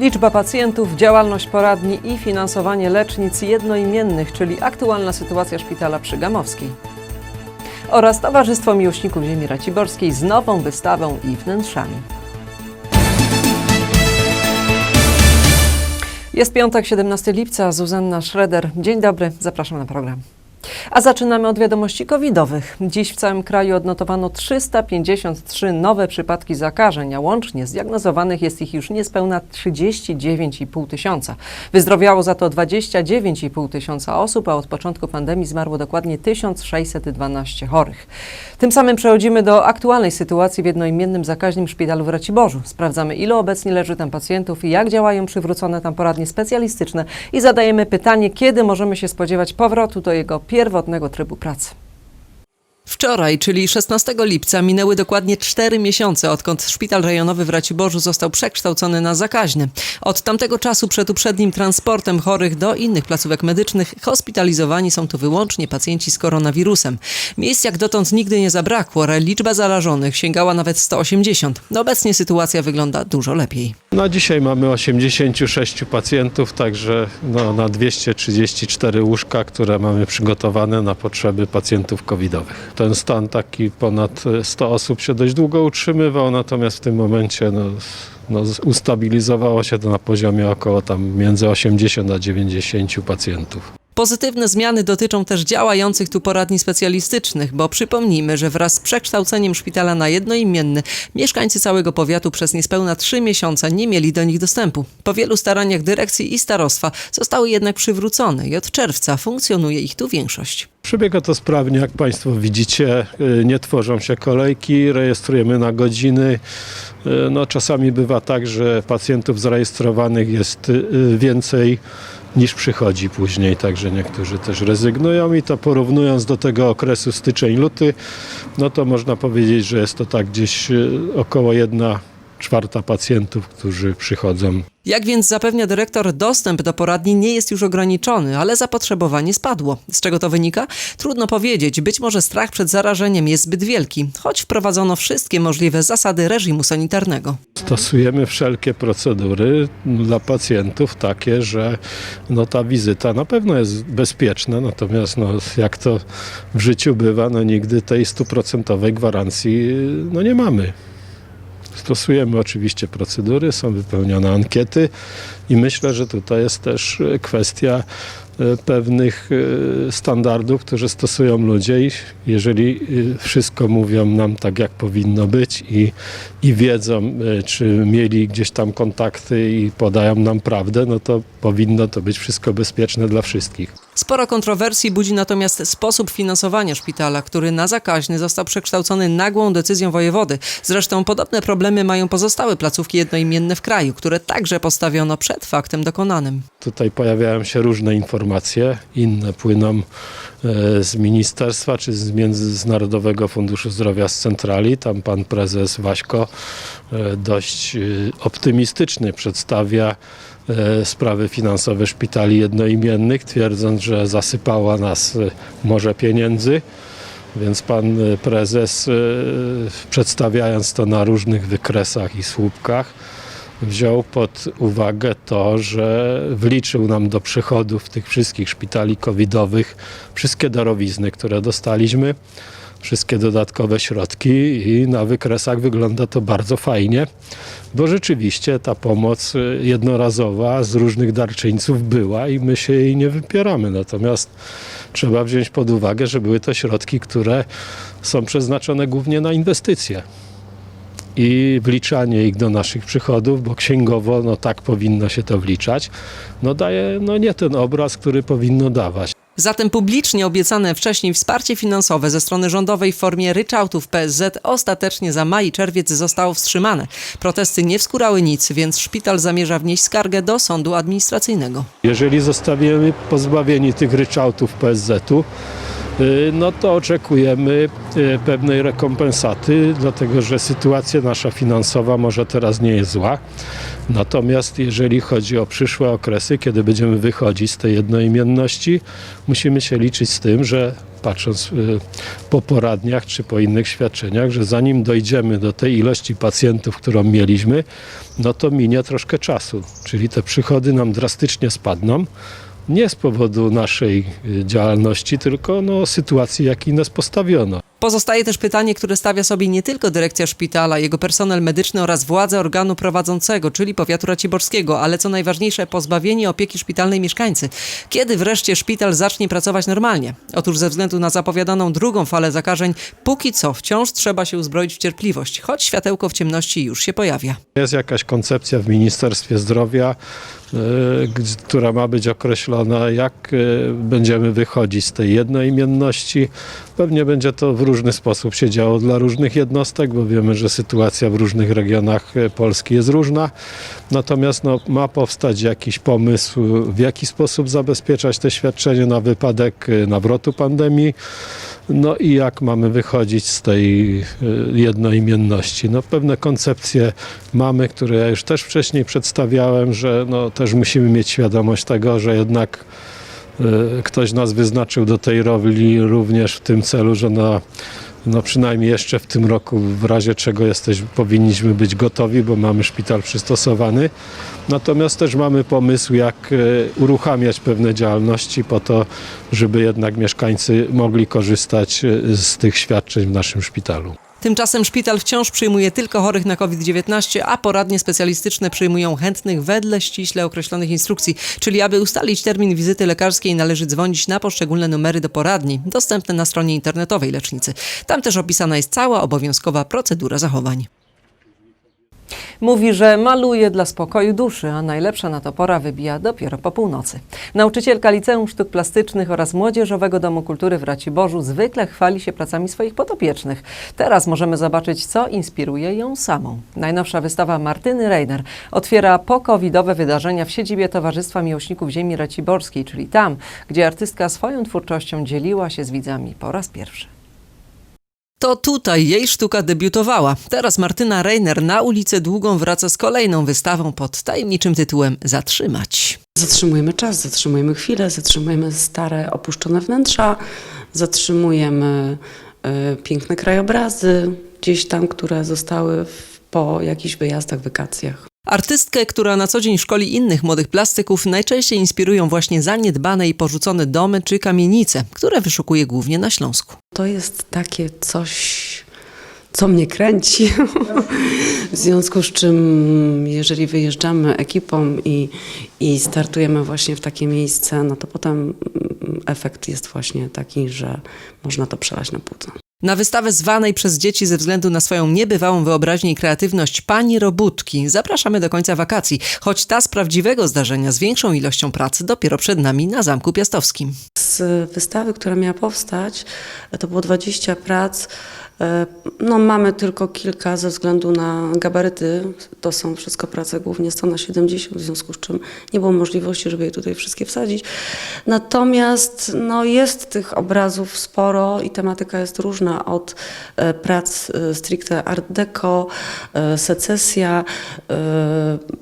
Liczba pacjentów, działalność poradni i finansowanie lecznic jednoimiennych, czyli aktualna sytuacja szpitala przy Gamowskiej. Oraz Towarzystwo Miłośników Ziemi Raciborskiej z nową wystawą i wnętrzami. Jest piątek, 17 lipca, Zuzanna Schroeder. Dzień dobry, zapraszam na program. A zaczynamy od wiadomości covidowych. Dziś w całym kraju odnotowano 353 nowe przypadki zakażeń, a łącznie zdiagnozowanych jest ich już niespełna 39,5 tysiąca. Wyzdrowiało za to 29,5 tysiąca osób, a od początku pandemii zmarło dokładnie 1612 chorych. Tym samym przechodzimy do aktualnej sytuacji w jednoimiennym zakaźnym szpitalu w Raciborzu. Sprawdzamy, ile obecnie leży tam pacjentów i jak działają przywrócone tam poradnie specjalistyczne i zadajemy pytanie, kiedy możemy się spodziewać powrotu do jego pierwotnego trybu pracy. Wczoraj, czyli 16 lipca, minęły dokładnie 4 miesiące, odkąd szpital rejonowy w Raciborzu został przekształcony na zakaźny. Od tamtego czasu przed uprzednim transportem chorych do innych placówek medycznych hospitalizowani są tu wyłącznie pacjenci z koronawirusem. Miejsc jak dotąd nigdy nie zabrakło, ale liczba zarażonych sięgała nawet 180. Obecnie sytuacja wygląda dużo lepiej. Na dzisiaj mamy 86 pacjentów, także no, na 234 łóżka, które mamy przygotowane na potrzeby pacjentów covidowych. Ten stan taki ponad 100 osób się dość długo utrzymywał, natomiast w tym momencie no, no, ustabilizowało się to na poziomie około tam między 80 a 90 pacjentów. Pozytywne zmiany dotyczą też działających tu poradni specjalistycznych, bo przypomnijmy, że wraz z przekształceniem szpitala na jednoimienny mieszkańcy całego powiatu przez niespełna trzy miesiące nie mieli do nich dostępu. Po wielu staraniach dyrekcji i starostwa zostały jednak przywrócone i od czerwca funkcjonuje ich tu większość. Przebiega to sprawnie, jak Państwo widzicie. Y, Nie tworzą się kolejki, rejestrujemy na godziny. Y, No, czasami bywa tak, że pacjentów zarejestrowanych jest y, więcej niż przychodzi później, także niektórzy też rezygnują i to porównując do tego okresu styczeń-luty, no to można powiedzieć, że jest to tak gdzieś y, około jedna czwarta pacjentów, którzy przychodzą Jak więc zapewnia dyrektor, dostęp do poradni nie jest już ograniczony, ale zapotrzebowanie spadło. Z czego to wynika? Trudno powiedzieć. Być może strach przed zarażeniem jest zbyt wielki, choć wprowadzono wszystkie możliwe zasady reżimu sanitarnego. Stosujemy wszelkie procedury dla pacjentów takie, że no, ta wizyta na pewno jest bezpieczna, natomiast no, jak to w życiu bywa, no, nigdy tej stuprocentowej gwarancji no, nie mamy. Stosujemy oczywiście procedury, są wypełnione ankiety i myślę, że tutaj jest też e, kwestia e, pewnych e, standardów, które stosują ludzie jeżeli wszystko mówią nam tak, jak powinno być i, i wiedzą, czy mieli gdzieś tam kontakty i podają nam prawdę, no to powinno to być wszystko bezpieczne dla wszystkich. Sporo kontrowersji budzi natomiast sposób finansowania szpitala, który na zakaźny został przekształcony nagłą decyzją wojewody. Zresztą podobne problemy mają pozostałe placówki jednoimienne w kraju, które także postawiono przed faktem dokonanym. Tutaj pojawiają się różne informacje, inne płyną e, z ministerstwa czy z Międzynarodowego Funduszu Zdrowia z centrali. Tam pan prezes Waśko e, dość e, optymistycznie przedstawia sprawy finansowe szpitali jednoimiennych, twierdząc, że zasypała nas e, morze pieniędzy. Więc pan e, prezes, e, przedstawiając to na różnych wykresach i słupkach, wziął pod uwagę to, że wliczył nam do przychodów tych wszystkich szpitali covidowych wszystkie darowizny, które dostaliśmy, wszystkie dodatkowe środki i na wykresach wygląda to bardzo fajnie, bo rzeczywiście ta pomoc y, jednorazowa z różnych darczyńców była i my się jej nie wypieramy. Natomiast trzeba wziąć pod uwagę, że były to środki, które są przeznaczone głównie na inwestycje i wliczanie ich do naszych przychodów, bo księgowo no tak powinno się to wliczać, no daje no nie ten obraz, który powinno dawać. Zatem publicznie obiecane wcześniej wsparcie finansowe ze strony rządowej w formie ryczałtów PSZ ostatecznie za maj i czerwiec zostało wstrzymane. Protesty nie wskórały nic, więc szpital zamierza wnieść skargę do sądu administracyjnego. Jeżeli zostaniemy pozbawieni tych ryczałtów PSZ-u, no to oczekujemy y, pewnej rekompensaty, dlatego że sytuacja nasza finansowa może teraz nie jest zła. Natomiast jeżeli chodzi o przyszłe okresy, kiedy będziemy wychodzić z tej jednoimienności, musimy się liczyć z tym, że patrząc y, po poradniach czy po innych świadczeniach, że zanim dojdziemy do tej ilości pacjentów, którą mieliśmy, no to minie troszkę czasu. Czyli te przychody nam drastycznie spadną. Nie z powodu naszej y, działalności, tylko no, sytuacji, jakiej nas postawiono. Pozostaje też pytanie, które stawia sobie nie tylko dyrekcja szpitala, jego personel medyczny oraz władze organu prowadzącego, czyli powiatu raciborskiego, ale co najważniejsze, pozbawienie opieki szpitalnej mieszkańcy. Kiedy wreszcie szpital zacznie pracować normalnie? Otóż ze względu na zapowiadaną drugą falę zakażeń, póki co wciąż trzeba się uzbroić w cierpliwość, choć światełko w ciemności już się pojawia. Jest jakaś koncepcja w Ministerstwie Zdrowia, y, g- która ma być określona, jak y, będziemy wychodzić z tej jednoimienności. Pewnie będzie to w różny sposób się działo dla różnych jednostek, bo wiemy, że sytuacja w różnych regionach y, Polski jest różna. Natomiast no, ma powstać jakiś pomysł, w jaki sposób zabezpieczać te świadczenia na wypadek y, nawrotu pandemii. No i jak mamy wychodzić z tej y, jednoimienności? No pewne koncepcje mamy, które ja już też wcześniej przedstawiałem, że no też musimy mieć świadomość tego, że jednak ktoś nas wyznaczył do tej roli również w tym celu, że na no przynajmniej jeszcze w tym roku, w razie czego jesteś, powinniśmy być gotowi, bo mamy szpital przystosowany. Natomiast też mamy pomysł, jak e, uruchamiać pewne działalności po to, żeby jednak mieszkańcy mogli korzystać e, z tych świadczeń w naszym szpitalu. Tymczasem szpital wciąż przyjmuje tylko chorych na COVID-19, a poradnie specjalistyczne przyjmują chętnych wedle ściśle określonych instrukcji. Czyli aby ustalić termin wizyty lekarskiej należy dzwonić na poszczególne numery do poradni, dostępne na stronie internetowej lecznicy. Tam też opisana jest cała obowiązkowa procedura zachowań. Mówi, że maluje dla spokoju duszy, a najlepsza na to pora wybija dopiero po północy. Nauczycielka Liceum Sztuk Plastycznych oraz Młodzieżowego Domu Kultury w Raciborzu zwykle chwali się pracami swoich podopiecznych. Teraz możemy zobaczyć, co inspiruje ją samą. Najnowsza wystawa Martyny Reiner otwiera pokowidowe wydarzenia w siedzibie Towarzystwa Miłośników Ziemi Raciborskiej, czyli tam, gdzie artystka swoją twórczością dzieliła się z widzami po raz pierwszy. To tutaj jej sztuka debiutowała. Teraz Martyna Reiner na ulicę Długą wraca z kolejną wystawą pod tajemniczym tytułem Zatrzymać. Zatrzymujemy czas, zatrzymujemy chwilę, zatrzymujemy stare, opuszczone wnętrza, zatrzymujemy e, piękne krajobrazy gdzieś tam, które zostały w, po jakichś wyjazdach, wakacjach. Artystkę, która na co dzień szkoli innych młodych plastyków, najczęściej inspirują właśnie zaniedbane i porzucone domy czy kamienice, które wyszukuje głównie na Śląsku. To jest takie coś, co mnie kręci. w związku z czym, jeżeli wyjeżdżamy ekipą i, i startujemy właśnie w takie miejsce, no to potem mm, efekt jest właśnie taki, że można to przelać na płuco. Na wystawę zwanej przez dzieci ze względu na swoją niebywałą wyobraźnię i kreatywność Pani Robótki zapraszamy do końca wakacji, choć ta z prawdziwego zdarzenia z większą ilością pracy dopiero przed nami na Zamku Piastowskim. Z wystawy, która miała powstać, to było 20 prac. E, No, mamy tylko kilka ze względu na gabaryty. To są wszystko prace głównie 100 na 70, w związku z czym nie było możliwości, żeby je tutaj wszystkie wsadzić. Natomiast no, jest tych obrazów sporo i tematyka jest różna od e, prac e, stricte art deco, secesja,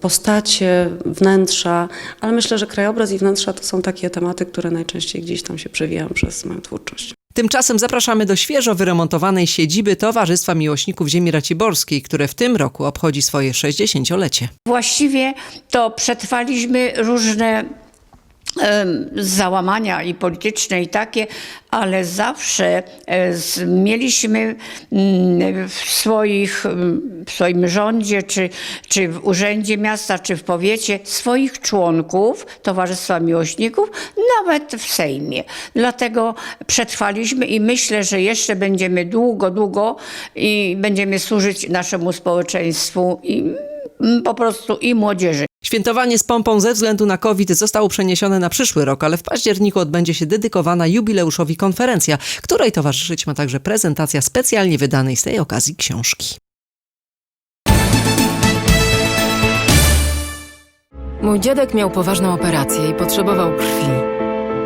postacie, wnętrza, ale myślę, że krajobraz i wnętrza to są takie tematy, które najczęściej gdzieś tam się przewijają przez moją twórczość. Tymczasem zapraszamy do świeżo wyremontowanej siedziby Towarzystwa Miłośników Ziemi Raciborskiej, które w tym roku obchodzi swoje 60-lecie. Właściwie to przetrwaliśmy różne załamania i polityczne i takie, ale zawsze e, mieliśmy mm, w, swoich, mm, w swoim rządzie, czy, czy w urzędzie miasta, czy w powiecie swoich członków Towarzystwa Miłośników, nawet w Sejmie. Dlatego przetrwaliśmy i myślę, że jeszcze będziemy długo, długo i będziemy służyć naszemu społeczeństwu i mm, po prostu i młodzieży. Świętowanie z pompą ze względu na COVID zostało przeniesione na przyszły rok, ale w październiku odbędzie się dedykowana jubileuszowi konferencja, której towarzyszyć ma także prezentacja specjalnie wydanej z tej okazji książki. Mój dziadek miał poważną operację i potrzebował krwi.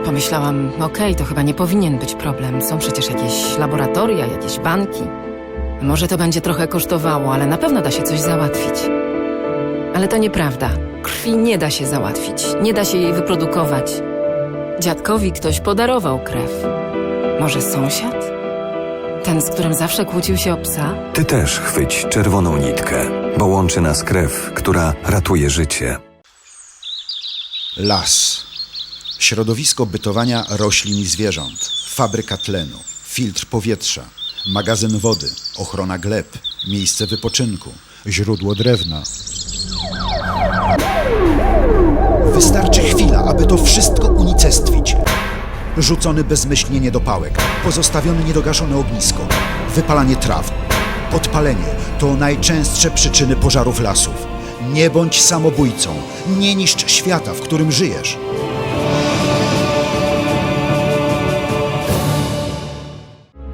Pomyślałam, okej, to chyba nie powinien być problem. Są przecież jakieś laboratoria, jakieś banki. Może to będzie trochę kosztowało, ale na pewno da się coś załatwić. Ale to nieprawda. Krwi nie da się załatwić, nie da się jej wyprodukować. Dziadkowi ktoś podarował krew. Może sąsiad? Ten, z którym zawsze kłócił się o psa? Ty też chwyć czerwoną nitkę, bo łączy nas krew, która ratuje życie. Las. Środowisko bytowania roślin i zwierząt. Fabryka tlenu. Filtr powietrza. Magazyn wody. Ochrona gleb. Miejsce wypoczynku. Źródło drewna. Wystarczy chwila, aby to wszystko unicestwić. Rzucony bezmyślnie niedopałek, pozostawione niedogaszone ognisko, wypalanie traw, podpalenie to najczęstsze przyczyny pożarów lasów. Nie bądź samobójcą, nie niszcz świata, w którym żyjesz.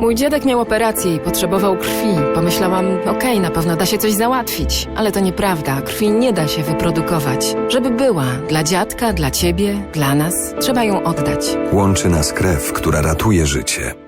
Mój dziadek miał operację i potrzebował krwi. Pomyślałam, okej, na pewno da się coś załatwić. Ale to nieprawda, krwi nie da się wyprodukować. Żeby była dla dziadka, dla ciebie, dla nas, trzeba ją oddać. Łączy nas krew, która ratuje życie.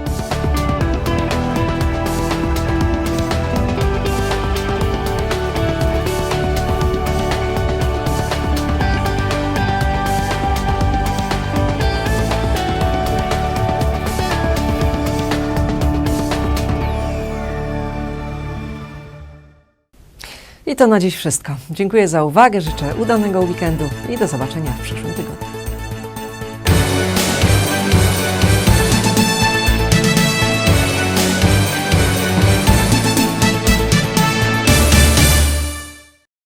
I to na dziś wszystko. Dziękuję za uwagę, życzę udanego weekendu i do zobaczenia w przyszłym tygodniu.